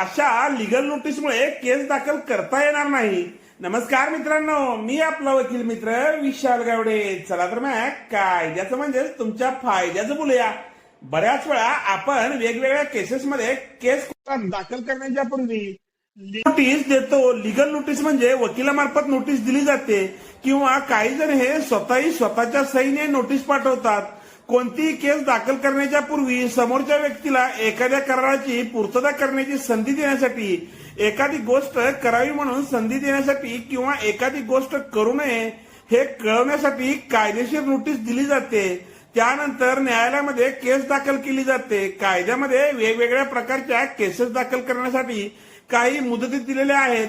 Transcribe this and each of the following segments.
अशा लिगल नोटीसमुळे केस दाखल करता येणार नाही. नमस्कार मित्रांनो मी आपला वकील मित्र विशाल गावडे. चला तर मग कायद्याचं म्हणजेच तुमच्या फायद्याचं बोलूया. बऱ्याच वेळा आपण वेगवेगळ्या केसेसमध्ये केस दाखल करण्याच्या पूर्वी नोटीस देतो. लिगल नोटीस म्हणजे वकिलामार्फत नोटीस दिली जाते. किंवा काही जण हे स्वतःही स्वतःच्या सहीने नोटीस पाठवतात. कोणतीही केस दाखल करण्याच्या पूर्वी समोरच्या व्यक्तीला एखाद्या कराराची पूर्तता करण्याची संधी देण्यासाठी एखादी गोष्ट करावी म्हणून संधी देण्यासाठी किंवा एखादी गोष्ट करू नये हे कळवण्यासाठी कायदेशीर नोटीस दिली जाते. त्यानंतर न्यायालयामध्ये केस दाखल केली जाते. कायद्यामध्ये वेगवेगळ्या प्रकारच्या केसेस दाखल करण्यासाठी काही मुदती दिलेल्या आहेत.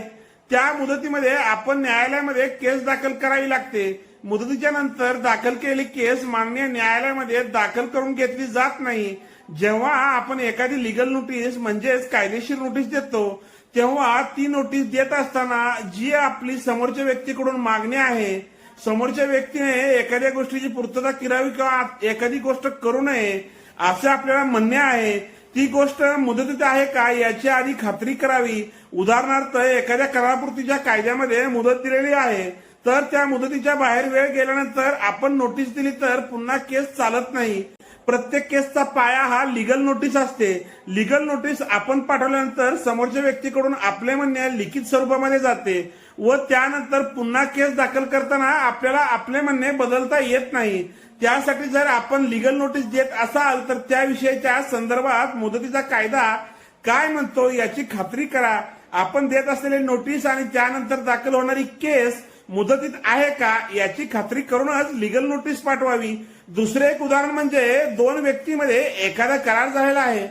त्या मुदतीमध्ये आपण न्यायालयामध्ये केस दाखल करावी लागते. मुदतीच्या नंतर दाखल केलेली केस मान्य न्यायालयामध्ये दाखल करून घेतली जात नाही. जेव्हा आपण एखादी लिगल नोटीस म्हणजेच कायदेशीर नोटीस देतो तेव्हा ती नोटीस देत असताना जी आपली समोरच्या व्यक्तीकडून मागणी आहे समोरच्या व्यक्तीने एखाद्या गोष्टीची पूर्तता करावी किंवा एखादी गोष्ट करू नये असे आपल्याला म्हणणे आहे ती गोष्ट मुदतीत आहे का याची आधी खात्री करावी. उदाहरणार्थ एखाद्या करारपूर्तीच्या कायद्यामध्ये मुदत दिलेली आहे. तर त्या मुदतीच्या बाहेर वेळ गेल्यानंतर आपण नोटीस दिली तर पुन्हा केस चालत नाही. प्रत्येक केसचा पाया हा लिगल नोटीस असते. लिगल नोटीस आपण पाठवल्यानंतर समोरच्या व्यक्तीकडून आपले म्हणणे लिखित स्वरूपामध्ये जाते व त्यानंतर पुन्हा केस दाखल करताना आपल्याला आपले म्हणणे बदलता येत नाही. त्यासाठी जर आपण लिगल नोटीस देत असाल तर त्याविषयीच्या संदर्भात मुदतीचा कायदा काय म्हणतो याची खात्री करा. आपण देत असलेले नोटीस आणि त्यानंतर दाखल होणारी केस मुदतीत आहे का याची खात्री करूनच लिगल नोटीस पाठवावी. दुसरे एक उदाहरण म्हणजे दोन व्यक्तीमध्ये एखादा करार झालेला आहे.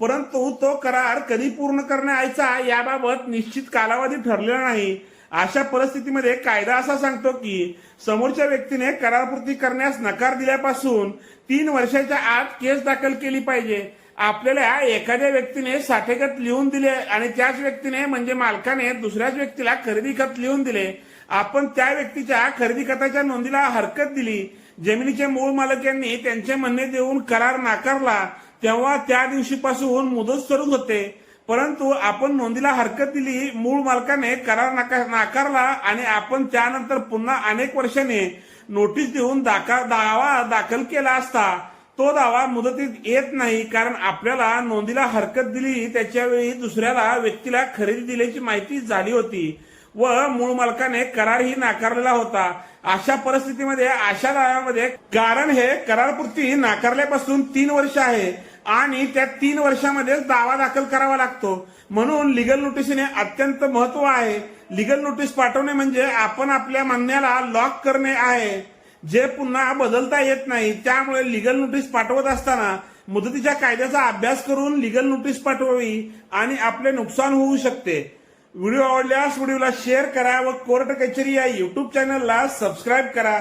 परंतु तो करार कधी पूर्ण करण्याचा याबाबत निश्चित कालावधी ठरलेला नाही. अशा परिस्थितीमध्ये कायदा असा सांगतो की समोरच्या व्यक्तीने करारपूर्ती करण्यास नकार दिल्यापासून तीन वर्षाच्या आत केस दाखल केली पाहिजे. आपल्याला एखाद्या व्यक्तीने साठेखत लिहून दिले आणि त्याच व्यक्तीने म्हणजे मालकाने दुसऱ्याच व्यक्तीला खरेदी खत लिहून दिले. आपण त्या व्यक्तीच्या खरेदी खताच्या नोंदीला हरकत दिली. जमिनीच्या मूळ मालक यांनी त्यांचे म्हणणे देऊन करार नाकारला. तेव्हा त्या दिवशीपासून मुदत सुरू होते. परंतु आपण नोंदीला हरकत दिली मूळ मालकाने करार नाकारला आणि आपण त्यानंतर पुन्हा अनेक वर्षाने नोटीस देऊन दाखा दावा दाखल केला असता. तो दावा मुदतीत येत नाही कारण आपल्याला नोंदीला हरकत दिली. त्याच्या वेळी दुसऱ्याला व्यक्तीला खरेदी दिल्याची माहिती झाली होती. व मूळ मालकाने करारही नाकारलेला होता. अशा परिस्थितीमध्ये अशा दाव्यामध्ये कारण हे करारपूर्ती नाकारल्यापासून तीन वर्ष आहे आणि त्या तीन वर्षामध्येच दावा दाखल करावा लागतो. म्हणून लिगल नोटीसने अत्यंत महत्त्व आहे. लिगल नोटीस पाठवणे म्हणजे आपण आपल्या म्हणण्याला लॉक करणे आहे. जे पुन्हा बदलता येत नाही त्यामुळे लिगल नोटीस पाठवत असताना मुदतीच्या कायद्याचा अभ्यास करून लिगल नोटीस पाठवावी आणि आपले नुकसान होऊ शकते. व्हिडिओ आवडल्यास व्हिडिओला शेअर करा व कोर्ट कचेरी या युट्यूब चॅनलला सबस्क्राईब करा.